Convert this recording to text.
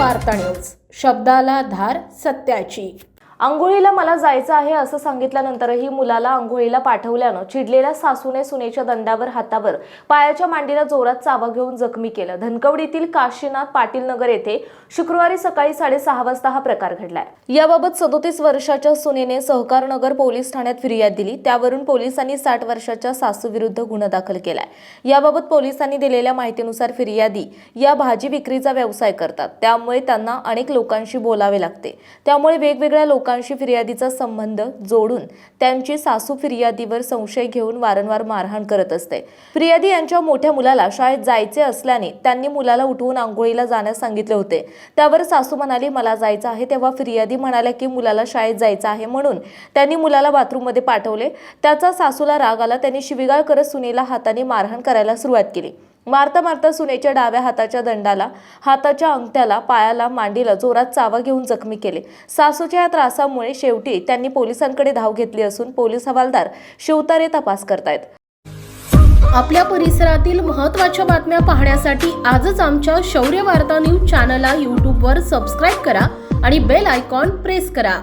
वार्ता न्यूज शब्दाला धार सत्याची. आंघोळीला मला जायचं आहे असं सांगितल्यानंतरही मुलाला आंघोळीला पाठवल्यानं चिडलेल्या सासूने सुनेच्या दंडावर हातावर पायाच्या मांडीला जोरात चावा घेऊन जखमी केलं. धनकवडीतील काशीनाथ पाटील नगर येथे शुक्रवारी सकाळी साडेसहा वाजता हा प्रकार घडलाय. याबाबत सदोतीस वर्षाच्या सुनेने सहकारनगर पोलीस ठाण्यात फिर्याद दिली. त्यावरून पोलिसांनी साठ वर्षाच्या सासूविरुद्ध गुन्हा दाखल केलाय. याबाबत पोलिसांनी दिलेल्या माहितीनुसार फिर्यादी या भाजी विक्रीचा व्यवसाय करतात. त्यामुळे त्यांना अनेक लोकांशी बोलावे लागते. त्यामुळे वेगवेगळ्या लोकांशी फिर्यादीचा संबंध जोडून त्यांची सासू फिर्यादीवर संशय घेऊन वारंवार मारहाण करत असते. फिर्यादी यांच्या मोठ्या मुलाला शाळेत जायचे असल्याने त्यांनी मुलाला उठवून आंघोळीला जाण्यास सांगितले होते. त्यावर सासू म्हणाली मला जायचं आहे. तेव्हा फिर्यादी म्हणाल्या की मुलाला शाळेत जायचं आहे. म्हणून त्यांनी मुलाला बाथरूममध्ये पाठवले. त्याचा सासूला राग आला. त्यांनी शिविगाळ करत सुनेला हाताने मारहाण करायला सुरुवात केली. मारता मारता सुनेच्या डाव्या हाताच्या दंडाला हाताच्या अंगठ्याला पायाला मांडीला जोरात चावा घेऊन जखमी केले. सासूच्या या त्रासामुळे शेवटी त्यांनी पोलिसांकडे धाव घेतली असून पोलीस हवालदार शिवतारे तपास करतायत. आपल्या परिसरातील महत्त्वाच्या बातम्या पाहण्यासाठी आजच आमच्या शौर्य वार्ता न्यूज चॅनलला यूट्यूबवर सबस्क्राईब करा आणि बेल आयकॉन प्रेस करा.